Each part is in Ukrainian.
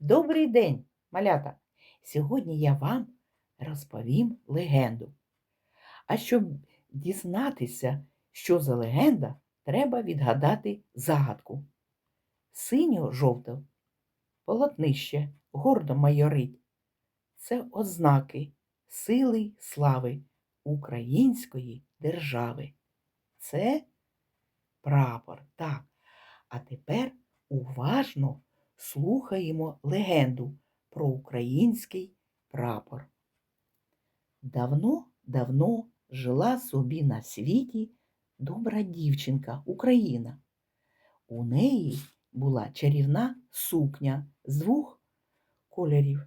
Добрий день, малята! Сьогодні я вам розповім легенду. А щоб дізнатися, що за легенда, треба відгадати загадку. Синьо-жовте полотнище гордо майорить. Це ознаки сили й слави української держави. Це прапор. Так. А тепер уважно слухаємо легенду про український прапор. Давно-давно жила собі на світі добра дівчинка Україна. У неї була чарівна сукня з двох кольорів.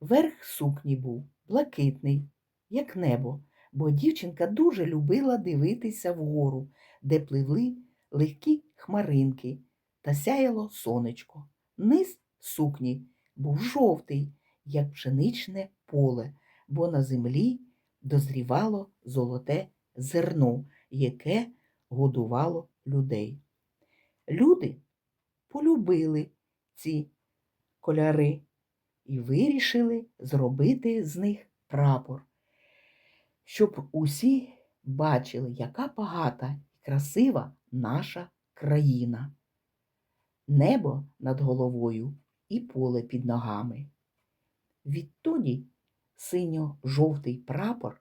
Верх сукні був блакитний, як небо, бо дівчинка дуже любила дивитися вгору, де пливли легкі хмаринки та сяяло сонечко. Низ сукні був жовтий, як пшеничне поле, бо на землі дозрівало золоте зерно, яке годувало людей. Люди полюбили ці кольори і вирішили зробити з них прапор, щоб усі бачили, яка багата і красива наша країна небо над головою і поле під ногами. Відтоді синьо-жовтий прапор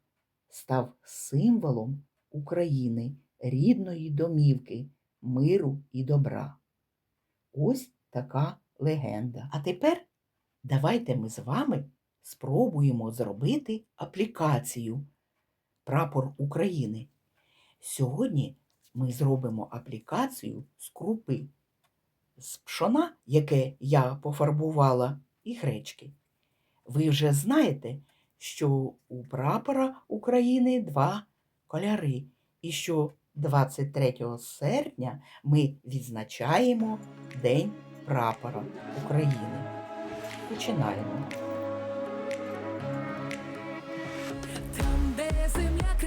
став символом України, рідної домівки, миру і добра. Ось така легенда. А тепер давайте ми з вами спробуємо зробити аплікацію Прапор України. Сьогодні ми зробимо аплікацію з крупи з пшона, яке я пофарбувала, і гречки. Ви вже знаєте, що у прапора України два кольори, і що 23 серпня ми відзначаємо День прапора України. Починаємо.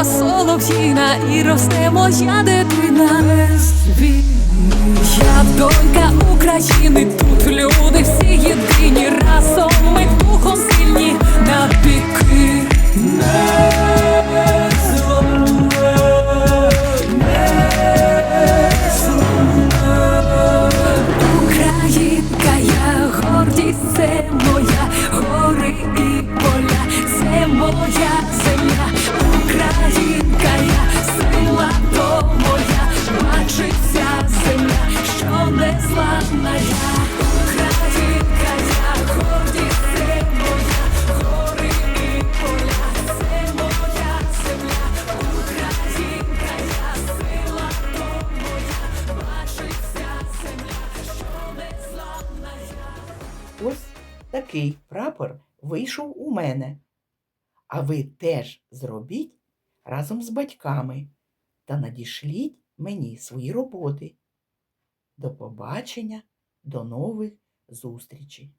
мова солов'їна і росте моя дитина. Я донька України, тут люди всі єдині, разом ми духом сильні зламне. Українка, я гордість, це моя гори і поля, це моя такий прапор вийшов у мене. А ви теж зробіть разом з батьками та надішліть мені свої роботи. До побачення, до нових зустрічей!